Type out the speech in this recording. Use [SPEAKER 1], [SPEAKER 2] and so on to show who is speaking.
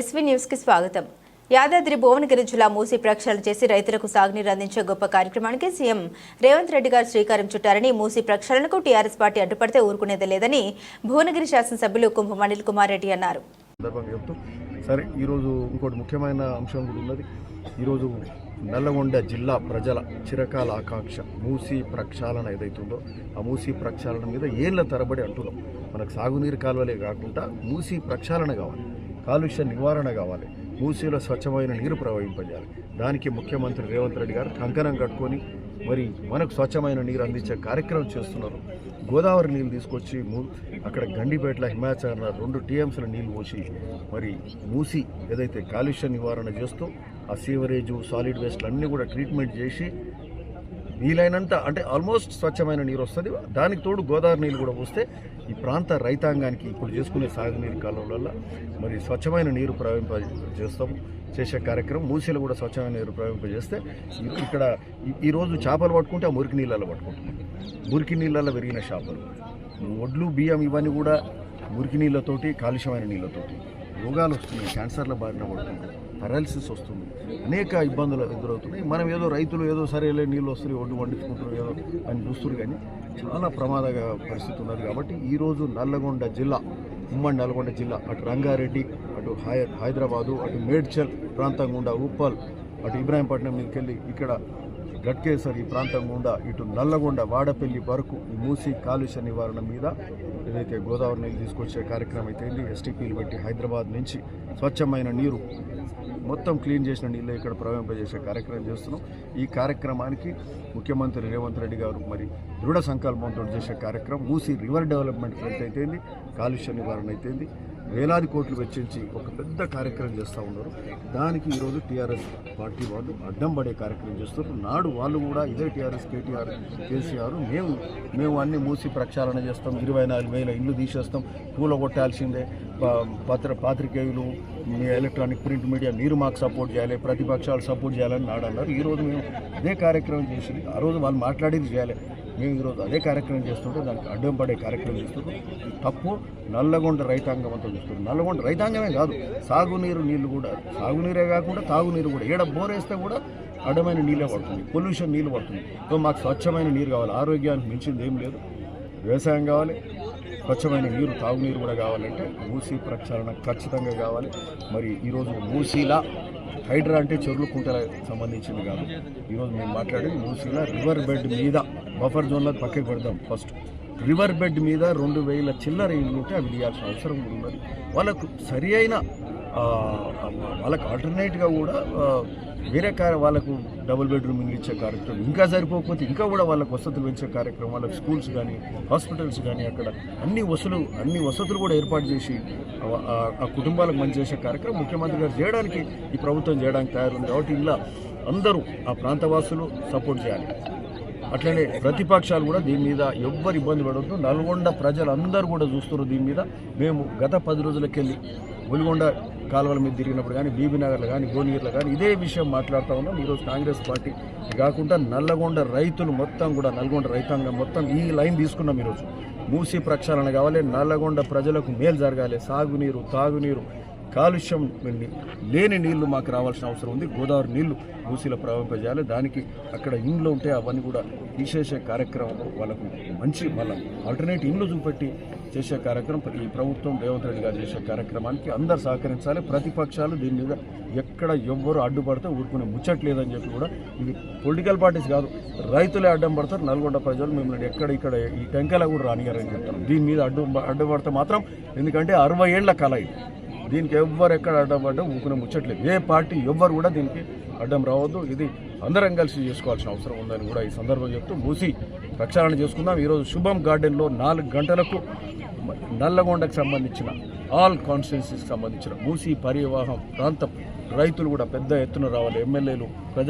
[SPEAKER 1] SV న్యూస్కి స్వాగతం. యాదాద్రి భువనగిరి జిల్లా మూసి ప్రక్షాళన చేసి రైతులకు సాగునీరు అందించే గొప్ప కార్యక్రమానికి సీఎం రేవంత్ రెడ్డి గారు శ్రీకారం చుట్టారని మూసి ప్రక్షాళనకు టీఆర్ఎస్ పార్టీ అడ్డుపడితే ఊరుకునేది లేదని భువనగిరి శాసనసభ్యులు కుంభ అనిల్ కుమార్ రెడ్డి అన్నారు.
[SPEAKER 2] సందర్భంగా సరే ఈరోజు ఇంకోటి ముఖ్యమైన అంశం కూడా ఉన్నది. ఈరోజు నల్లగొండ జిల్లా ప్రజల చిరకాల ఆకాంక్ష మూసీ ప్రక్షాళన ఏదైతుందో ఆ మూసీ ప్రక్షాళన మీద ఏళ్ళ తరబడి అంటున్నాం. మనకు సాగునీరు కాలువలే కాకుండా మూసీ ప్రక్షాళన కావాలి. కాలుష్య నివారణ కావాలి. మూసీలో స్వచ్ఛమైన నీరు ప్రవహింపజేయాలి. దానికి ముఖ్యమంత్రి రేవంత్ రెడ్డి గారు కంకణం కట్టుకొని మరి మనకు స్వచ్ఛమైన నీరు అందించే కార్యక్రమం చేస్తున్నారు. గోదావరి నీళ్ళు తీసుకొచ్చి మూ- అక్కడ గండిపేటల హిమాచల్ రెండు టీఎంసీల నీళ్ళు పోసి మరి మూసి ఏదైతే కాలుష్య నివారణ చేస్తూ ఆ సీవరేజు సాలిడ్ వేస్ట్లు అన్నీ కూడా ట్రీట్మెంట్ చేసి వీలైనంత అంటే ఆల్మోస్ట్ స్వచ్ఛమైన నీరు వస్తుంది. దానికి తోడు గోదావరి నీళ్ళు కూడా పోస్తే ఈ ప్రాంత రైతాంగానికి ఇప్పుడు చేసుకునే సాగునీరు కాలువల మరి స్వచ్ఛమైన నీరు ప్రవహింప చేస్తాం చేసే కార్యక్రమం మూసీలో కూడా స్వచ్ఛమైన నీరు ప్రవహింపజేస్తే ఇక్కడ ఈరోజు చేపలు పట్టుకుంటే ఆ మురికి నీళ్ళలో పట్టుకుంటాం. మురికి నీళ్ళలో పెరిగిన చేపలు. ఒడ్లు బియ్యం ఇవన్నీ కూడా మురికి నీళ్ళతోటి కాలుష్యమైన నీళ్ళతోటి రోగాలు వస్తున్నాయి. క్యాన్సర్ల బారిన పడుతున్నాయి పెరాలిసిస్ వస్తుంది. అనేక ఇబ్బందులు ఎదురవుతున్నాయి. మనం ఏదో రైతులు ఏదో సరేలే నీళ్ళు వస్తున్నాయి ఒడ్డు వండించుకుంటారు ఏదో అని చూస్తున్నారు కానీ చాలా ప్రమాదంగా పరిస్థితి ఉన్నది కాబట్టి ఈరోజు నల్లగొండ జిల్లా ఉమ్మడి నల్గొండ జిల్లా అటు రంగారెడ్డి అటు హై హైదరాబాదు అటు మేడ్చల్ ప్రాంతం గుండా ఉప్పల్ అటు ఇబ్రాహీంపట్నం మీదకెళ్ళి ఇక్కడ గట్కేసర్ ఈ ప్రాంతం గుండా ఇటు నల్లగొండ వాడపల్లి వరకు ఈ మూసి కాలుష్య నివారణ మీద ఏదైతే గోదావరి నీళ్ళు తీసుకొచ్చే కార్యక్రమం అయితే ఎస్టీపీలు పెట్టి హైదరాబాద్ నుంచి స్వచ్ఛమైన నీరు మొత్తం క్లీన్ చేసిన నీళ్ళు ఇక్కడ ప్రవహింపజేసే కార్యక్రమం చేస్తున్నాం. ఈ కార్యక్రమానికి ముఖ్యమంత్రి రేవంత్ రెడ్డి గారు మరి దృఢ సంకల్పంతో చేసే కార్యక్రమం. మూసి రివర్ డెవలప్మెంట్ ఫ్రంట్ అయితేంది కాలుష్య నివారణ అయితేంది. వేలాది కోట్లు వెచ్చించి ఒక పెద్ద కార్యక్రమం చేస్తూ ఉన్నారు. దానికి ఈరోజు టీఆర్ఎస్ పార్టీ వాళ్ళు అడ్డం పడే కార్యక్రమం చేస్తున్నారు. నాడు వాళ్ళు కూడా ఇదే టీఆర్ఎస్ కేటీఆర్ కేసీఆర్ మేము మేము అన్ని మూసి ప్రక్షాళన చేస్తాం. ఇరవై నాలుగు వేల ఇల్లు తీసేస్తాం. పూల కొట్టాల్సిందే. ప- పత్ర పాత్రికేయులు మీ ఎలక్ట్రానిక్ ప్రింట్ మీడియా మీరు మాకు సపోర్ట్ చేయాలి ప్రతిపక్షాలు సపోర్ట్ చేయాలని నాడు అన్నారు ఈరోజు మేము అదే కార్యక్రమం చేసి ఆ రోజు వాళ్ళు మాట్లాడేది చేయాలి. మేము ఈరోజు అదే కార్యక్రమం చేస్తుంటే దానికి అడ్డం పడే కార్యక్రమం చేస్తున్నాం తప్పు నల్లగొండ రైతాంగం అంతా చూస్తుంది. నల్లగొండ రైతాంగమే కాదు సాగునీరు నీళ్ళు కూడా సాగునీరే కాకుండా తాగునీరు కూడా. ఏడ బోరేస్తే కూడా అడ్డమైన నీళ్ళే పడుతుంది. పొల్యూషన్ నీళ్ళు పడుతుంది. సో మాకు స్వచ్ఛమైన నీరు కావాలి. ఆరోగ్యానికి మించింది ఏం లేదు. వ్యవసాయం కావాలి. స్వచ్ఛమైన నీరు తాగునీరు కూడా కావాలంటే మూసీ ప్రక్షాళన ఖచ్చితంగా కావాలి. మరి ఈరోజు మూసీలా హైడ్రా అంటే చెరువులు కుంటల సంబంధించింది కాదు. ఈరోజు మేము మాట్లాడేది మూసీలా రివర్ బెడ్ మీద బఫర్ జోన్లో పక్కకి పెడదాం ఫస్ట్. రివర్ బెడ్ మీద రెండు వేల చిల్లర ఇల్లు ఉంటే అవి ఇవ్వాల్సిన అవసరం ఉన్నది. వాళ్ళకు సరి అయిన వాళ్ళకు ఆల్టర్నేట్గా కూడా వేరే కార్ వాళ్ళకు డబుల్ బెడ్రూమ్ ఇచ్చే కార్యక్రమం ఇంకా సరిపోకపోతే ఇంకా కూడా వాళ్ళకు వసతులు పెంచే కార్యక్రమం వాళ్ళకి స్కూల్స్ కానీ హాస్పిటల్స్ కానీ అక్కడ అన్ని వసతులు అన్ని వసతులు కూడా ఏర్పాటు చేసి ఆ- ఆ కుటుంబాలకు మంచి చేసే కార్యక్రమం ముఖ్యమంత్రి గారు చేయడానికి ఈ ప్రభుత్వం చేయడానికి తయారుంది. కాబట్టి ఇలా అందరూ ఆ ప్రాంతవాసులు సపోర్ట్ చేయాలి. అట్లనే ప్రతిపక్షాలు కూడా దీని మీద ఎవ్వరు ఇబ్బంది పడవద్దు నల్గొండ ప్రజలందరూ కూడా చూస్తున్నారు దీని మీద. మేము గత పది రోజులకెళ్ళి ఒలిగొండ కాలువల మీద తిరిగినప్పుడు కానీ బీబీనగర్లో కానీ భువనగిరిలో కానీ ఇదే విషయం మాట్లాడుతూ ఉన్నాం. ఈరోజు కాంగ్రెస్ పార్టీ కాకుండా నల్లగొండ రైతులు మొత్తం కూడా నల్గొండ రైతాంగం మొత్తం ఈ లైన్ తీసుకున్నాం ఈరోజు. మూసి ప్రక్షాళన కావాలి నల్లగొండ ప్రజలకు మేలు జరగాలి. సాగునీరు తాగునీరు కాలుష్యం ని- లేని నీళ్ళు మాకు రావాల్సిన అవసరం ఉంది. గోదావరి నీళ్ళు మూసీలో ప్రవహింపజేయాలి. దానికి అక్కడ ఇండ్లు ఉంటే అవన్నీ కూడా తీసేసే కార్యక్రమం వాళ్ళకు మంచి వాళ్ళ ఆల్టర్నేట్ ఇండ్లు చూపెట్టి చేసే కార్యక్రమం. ఈ ప్రభుత్వం రేవంత్ రెడ్డి గారు చేసే కార్యక్రమానికి అందరు సహకరించాలి. ప్రతిపక్షాలు దీని మీద ఎక్కడ ఎవ్వరు అడ్డుపడితే ఊరుకునే ముచ్చట్లేదని చెప్పి కూడా ఇది పొలిటికల్ పార్టీస్ కాదు. రైతులే అడ్డం పడతారు. నల్గొండ ప్రజలు మిమ్మల్ని ఎక్కడ ఇక్కడ ఈ టెంకల కూడా రానియారని చెప్తారు దీని మీద అడ్డు అడ్డుపడితే మాత్రం ఎందుకంటే అరవై ఏళ్ళ కళ ఇది దీనికి ఎవ్వరు ఎక్కడ అడ్డం పడ్డం ఊకునే ముచ్చట్లేదు. ఏ పార్టీ ఎవ్వరు కూడా దీనికి అడ్డం రావద్దు. ఇది అందరం కలిసి చేసుకోవాల్సిన అవసరం ఉందని కూడా ఈ సందర్భం చెప్తూ మూసి ప్రక్షాళన చేసుకుందాం. ఈరోజు శుభం గార్డెన్లో నాలుగు గంటలకు నల్లగొండకు సంబంధించిన ఆల్ కాన్స్టిట్యున్సీకి సంబంధించిన మూసి పరివాహం ప్రాంతం రైతులు కూడా పెద్ద ఎత్తున రావాలి. ఎమ్మెల్యేలు ప్రజా